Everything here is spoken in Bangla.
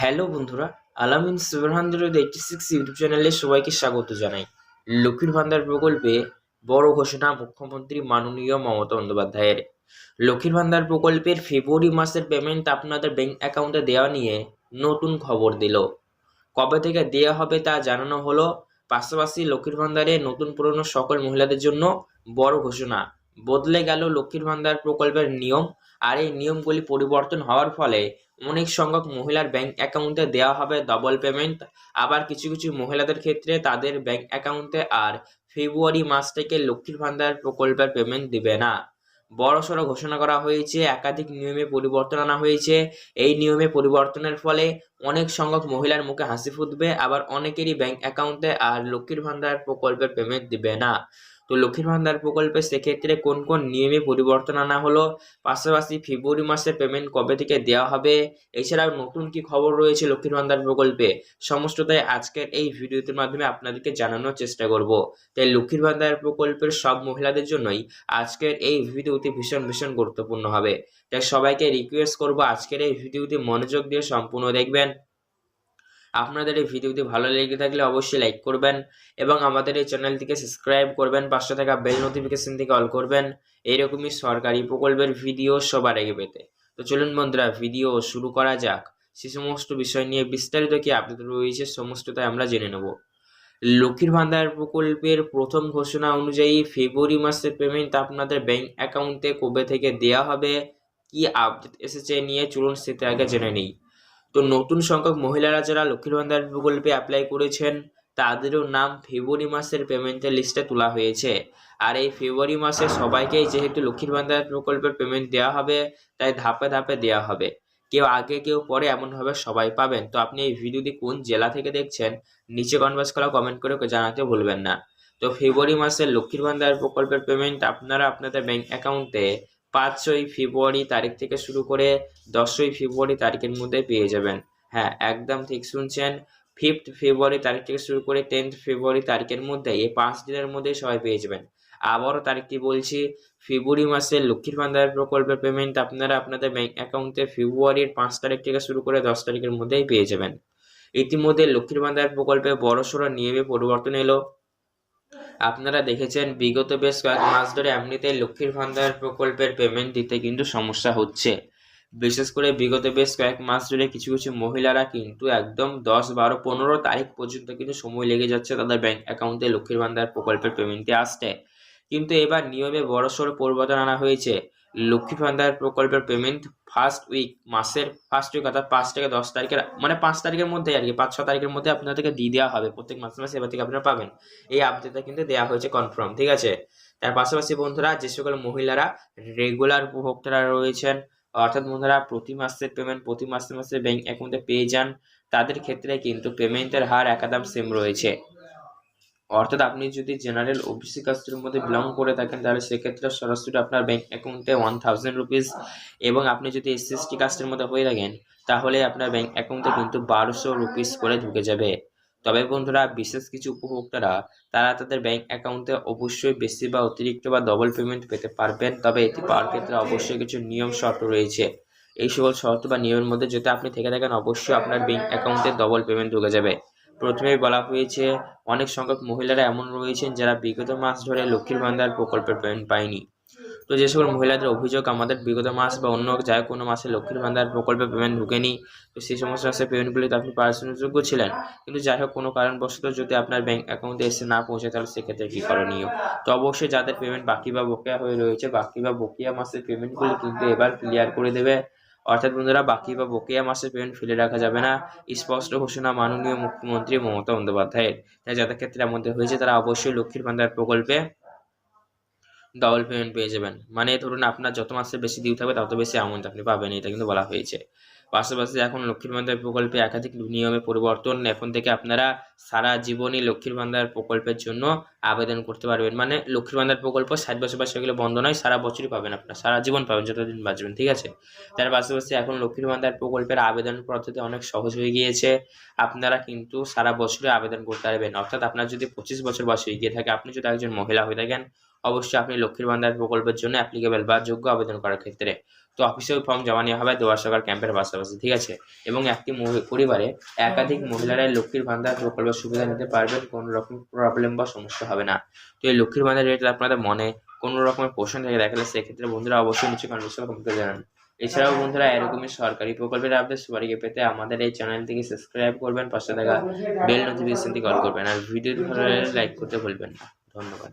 হ্যালো বন্ধুরা, Alamin seven hundred eighty six YouTube চ্যানেলে সবাইকে স্বাগত জানাই। লক্ষ্মীর ভান্ডার প্রকল্পে বড় ঘোষণা মুখ্যমন্ত্রী মাননীয় মমতা বন্দ্যোপাধ্যায়ের। লক্ষ্মীর ভান্ডার প্রকল্পের ফেব্রুয়ারি মাসের পেমেন্ট আপনাদের ব্যাংক অ্যাকাউন্টে দেওয়া নিয়ে নতুন খবর দিল। কবে থেকে দেওয়া হবে তা জানানো হলো? পাশাপাশি লক্ষ্মীর ভান্ডারে নতুন পুরনো সকল মহিলাদের জন্য বড় ঘোষণা। বদলে গেল লক্ষ্মীর ভান্ডার প্রকল্পের নিয়ম আর এই নিয়মগুলি পরিবর্তন হওয়ার ফলে অনেক সংখ্যক মহিলার ব্যাংক অ্যাকাউন্টে দেওয়া হবে ডবল পেমেন্ট আবার কিছু কিছু মহিলাদের ক্ষেত্রে তাদের ব্যাংক অ্যাকাউন্টে আর ফেব্রুয়ারি মাস থেকে লক্ষ্মীর ভান্ডার প্রকল্পের পেমেন্ট দিবে না। বড়সড় ঘোষণা করা হয়েছে, একাধিক নিয়মে পরিবর্তন আনা হয়েছে। এই নিয়মে পরিবর্তনের ফলে অনেক সংখ্যক মহিলার মুখে হাসি ফুটবে, আবার অনেকেরই ব্যাংক অ্যাকাউন্টে আর লক্ষ্মীর ভান্ডার প্রকল্পের পেমেন্ট দিবে না। তো লক্ষ্মীর ভান্ডার প্রকল্পে সেক্ষেত্রে কোন কোন নিয়মে পরিবর্তন আনা হলো? পাশাপাশি ফেব্রুয়ারি মাসের পেমেন্ট কবে থেকে দেওয়া হবে? এছাড়াও নতুন কি খবর রয়েছে লক্ষ্মীর ভান্ডার প্রকল্পে? সমস্তটাই আজকের এই ভিডিওটির মাধ্যমে আপনাদেরকে জানানোর চেষ্টা করব। তাই লক্ষ্মীর ভান্ডার প্রকল্পের সব মহিলাদের জন্যই আজকের এই ভিডিওটি ভীষণ ভীষণ গুরুত্বপূর্ণ হবে। তাই সবাইকে রিকোয়েস্ট করব আজকের এই ভিডিওটি মনোযোগ দিয়ে সম্পূর্ণ দেখবেন। আপনাদের এই ভিডিওটি ভালো লেগে থাকলে অবশ্যই লাইক করবেন এবং আমাদের এই চ্যানেলটিকে সাবস্ক্রাইব করবেন, পাশে থাকা বেল নোটিফিকেশন থেকে অল করবেন। এইরকমই সরকারি প্রকল্পের ভিডিও সবার আগে পেতে। তো চলুন বন্ধুরা ভিডিও শুরু করা যাক। সে সমস্ত বিষয় নিয়ে বিস্তারিত কি আপডেট রয়েছে সমস্তটাই আমরা জেনে নেব। লক্ষ্মীর ভান্ডার প্রকল্পের প্রথম ঘোষণা অনুযায়ী ফেব্রুয়ারি মাসের পেমেন্ট আপনাদের ব্যাংক অ্যাকাউন্টে কবে থেকে দেওয়া হবে? কি আপডেট এসেছে নিয়ে চলুন সেটা আগে জেনে নিই। তো নতুন সংখ্যক মহিলারা যারা লক্ষ্মীর ভান্ডার প্রকল্পে অ্যাপ্লাই করেছেন, তাদেরও নাম ফেব্রুয়ারি মাসের পেমেন্টের লিস্টে তোলা হয়েছে। আর এই ফেব্রুয়ারি মাসে সবাইকেই যেহেতু লক্ষ্মীর ভান্ডার প্রকল্পের পেমেন্ট দেওয়া হবে, তাই ধাপে ধাপে দেওয়া হবে। কেউ আগে, কেউ পরে এমনভাবে সবাই পাবেন। তো আপনি এই ভিডিওটি কোন জেলা থেকে দেখছেন, নিচে কনভার্স করা কমেন্ট করে জানাতে ভুলবেন না। তো ফেব্রুয়ারি মাসে লক্ষ্মীর ভান্ডার প্রকল্পের পেমেন্ট আপনারা আপনাদের ব্যাংক অ্যাকাউন্টে পাঁচই ফেব্রুয়ারি তারিখ থেকে শুরু করে দশই ফেব্রুয়ারি তারিখের মধ্যে পেয়ে যাবেন। হ্যাঁ একদম ঠিক শুনছেন। ফিফথ ফেব্রুয়ারি তারিখ থেকে শুরু করে টেন্থ ফেব্রুয়ারি তারিখের মধ্যে এই পাঁচ দিনের মধ্যেই সবাই পেয়ে যাবেন। আবারও তারিখটি বলছি, ফেব্রুয়ারি মাসের লক্ষ্মীর ভান্ডার প্রকল্পের পেমেন্ট আপনারা আপনাদের ব্যাংক অ্যাকাউন্টে ফেব্রুয়ারির পাঁচ তারিখ থেকে শুরু করে দশ তারিখের মধ্যেই পেয়ে যাবেন। ইতিমধ্যে লক্ষ্মীর ভান্ডার প্রকল্পে বড়সড় নিয়মে পরিবর্তন এলো। আপনারা দেখেছেন, বিগত বেশ কয়েক মাস ধরে এমনিতেই লক্ষ্মীর ভান্ডার প্রকল্পের পেমেন্ট দিতে কিন্তু সমস্যা হচ্ছে। বিশেষ করে বিগত বেশ কয়েক মাস ধরে কিছু কিছু মহিলারা কিন্তু একদম দশ, বারো, পনেরো তারিখ পর্যন্ত কিন্তু সময় লেগে যাচ্ছে তাদের ব্যাংক অ্যাকাউন্টে লক্ষ্মীর ভান্ডার প্রকল্পের পেমেন্টে আসতে। কিন্তু এবার নিয়মে বড়সড় পরিবর্তন আনা হয়েছে। লক্ষ্মী ভান্ডার প্রকল্পের পেমেন্ট ফার্স্ট উইক মাসের ফার্স্ট উইক অর্থাৎ পাঁচ থেকে দশ তারিখের মানে পাঁচ তারিখের মধ্যে আর কি, পাঁচ, ছ তারিখের মধ্যে আপনাদেরকে দিয়ে দেওয়া হবে। প্রত্যেক মাসে মাসে এবার থেকে আপনারা পাবেন। এই আপডেটটা কিন্তু দেওয়া হয়েছে কনফার্ম ঠিক আছে? তার পাশাপাশি বন্ধুরা, যে সকল মহিলারা রেগুলার উপভোক্তারা রয়েছেন, অর্থাৎ বন্ধুরা, প্রতি মাসের পেমেন্ট প্রতি মাসে মাসে ব্যাংক অ্যাকাউন্টে পেয়ে যান, তাদের ক্ষেত্রে কিন্তু পেমেন্টের হার একদম সেম রয়েছে। অর্থাৎ আপনি যদি জেনারেল ওবিসি কাস্টের মধ্যে বিলং করে থাকেন, তাহলে সেক্ষেত্রে সরাসরি আপনার ব্যাঙ্ক অ্যাকাউন্টে ওয়ান থাউজেন্ড রুপিস এবং আপনি যদি এসসি এসটি কাস্টের মধ্যে হয়ে থাকেন, তাহলে আপনার ব্যাঙ্ক অ্যাকাউন্টে কিন্তু বারোশো রুপিস করে ঢুকে যাবে। তবে বন্ধুরা, বিশেষ কিছু উপভোক্তারা, তারা তাদের ব্যাংক অ্যাকাউন্টে অবশ্যই বেশি বা অতিরিক্ত বা ডবল পেমেন্ট পেতে পারবেন, তবে এটি পাওয়ার ক্ষেত্রে অবশ্যই কিছু নিয়ম শর্ত রয়েছে। এই সকল শর্ত বা নিয়মের মধ্যে যদি আপনি থেকে থাকেন, অবশ্যই আপনার ব্যাংক অ্যাকাউন্টে ডবল পেমেন্ট ঢুকে যাবে। প্রথমেই বলা হয়েছে, অনেক সংখ্যক মহিলারা এমন রয়েছেন যারা বিগত মাস ধরে লক্ষ্মীর ভান্ডার প্রকল্পের পেমেন্ট পায়নি। তো যে সকল মহিলাদের অভিযোগ, আমাদের বিগত মাস বা অন্য যায় কোনো মাসে লক্ষ্মীর ভান্ডার প্রকল্পে পেমেন্ট ঢুকেনি, তো সেই সমস্ত মাসে পেমেন্টগুলিতে আপনি পার্সোনাল যোগ্য ছিলেন। কিন্তু যাই হোক, কোনো কারণবশত যদি আপনার ব্যাঙ্ক অ্যাকাউন্টে এসে না পৌঁছে, তাহলে সেক্ষেত্রে কী করণীয়? তো অবশ্যই যাদের পেমেন্ট বাকি বা বকেয়া হয়ে রয়েছে, বাকি বা বকেয়া মাসের পেমেন্টগুলি কিন্তু এবার ক্লিয়ার করে দেবে। অর্থাৎ বন্ধুরা, বাকি বা বকেয়া মাসের পেমেন্ট ফেলে রাখা যাবে না। স্পষ্ট ঘোষণা মাননীয় মুখ্যমন্ত্রী মমতা বন্দ্যোপাধ্যায়ের। তাই যাদের ক্ষেত্রে মধ্যে হয়েছে, তারা অবশ্যই লক্ষ্মীর ভান্ডার প্রকল্পে ডবল পেমেন্ট পেয়ে যাবেন। মানে ধরুন আপনার যত মাসে বেশি ডিউ থাকবে, তত বেশি অ্যামাউন্ট আপনি পাবেন, এটা কিন্তু বলা হয়েছে। পাশাপাশি এখন লক্ষ্মীর ভান্ডার প্রকল্পে একাধিক নিয়মে পরিবর্তন এখন থেকে আপনারা সারা জীবনই লক্ষ্মীর ভান্ডার প্রকল্পের জন্য আবেদন করতে পারবেন। মানে লক্ষ্মীর ভান্ডার প্রকল্প ষাট বছর বয়সে গেলে বন্ধ নয়, সারা বছরই পাবেন আপনারা, সারা জীবন পাবেন, যতদিন বাঁচবেন, ঠিক আছে? তার পাশাপাশি এখন লক্ষ্মীর ভান্ডার প্রকল্পের আবেদন পদ্ধতি অনেক সহজ হয়ে গিয়েছে। আপনারা কিন্তু সারা বছরই আবেদন করতে পারবেন। অর্থাৎ আপনার যদি পঁচিশ বছর বয়স হয়ে গিয়ে থাকে, আপনি যদি একজন মহিলা হয়ে থাকেন, অবশ্যই আপনি লক্ষ্মীর ভান্ডার প্রকল্পের জন্য অ্যাপ্লিকেবল বা যোগ্য আবেদন করার ক্ষেত্রে। তো অফিসেও ফর্ম জমা নেওয়া হবে দুয়ার সরকার ক্যাম্পের পাশাপাশি, ঠিক আছে? এবং একটি পরিবারে একাধিক মহিলারা লক্ষ্মীর ভান্ডার প্রকল্পের সুবিধা নিতে পারবেন, কোনো রকম প্রবলেম বা সমস্যা হবে না। তো এই লক্ষ্মীর ভান্ডার রিলেটেড আপনাদের মনে কোনো রকমের প্রশ্ন থেকে, দেখালে সেক্ষেত্রে বন্ধুরা অবশ্যই নিচে কমেন্ট করে জানান। এছাড়াও বন্ধুরা, এরকমই সরকারি প্রকল্পের আপডেট সবারকে পেতে আমাদের এই চ্যানেলটিকে সাবস্ক্রাইব করবেন, পাশে থাকা বেল নোটিফিকেশনটি কল করবেন। আর ভিডিও ভালো লাইক করতে ভুলবেন না। ধন্যবাদ।